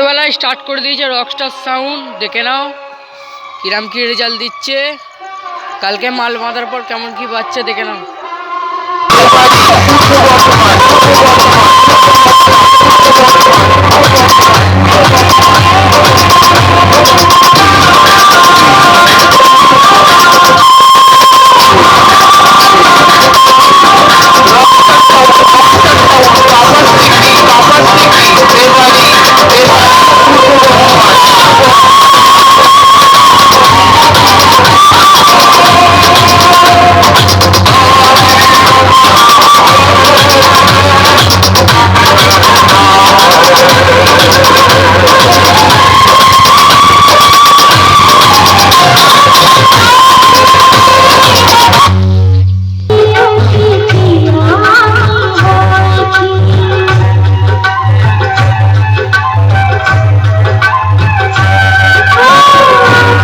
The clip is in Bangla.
ভোরবেলায় স্টার্ট করে দিয়েছে রকস্টার সাউন্ড দেখে নাও কিরাম কি রেজাল্ট দিচ্ছে। কালকে মাল বাঁধার পর কেমন কি বাচ্চা দেখে নাও।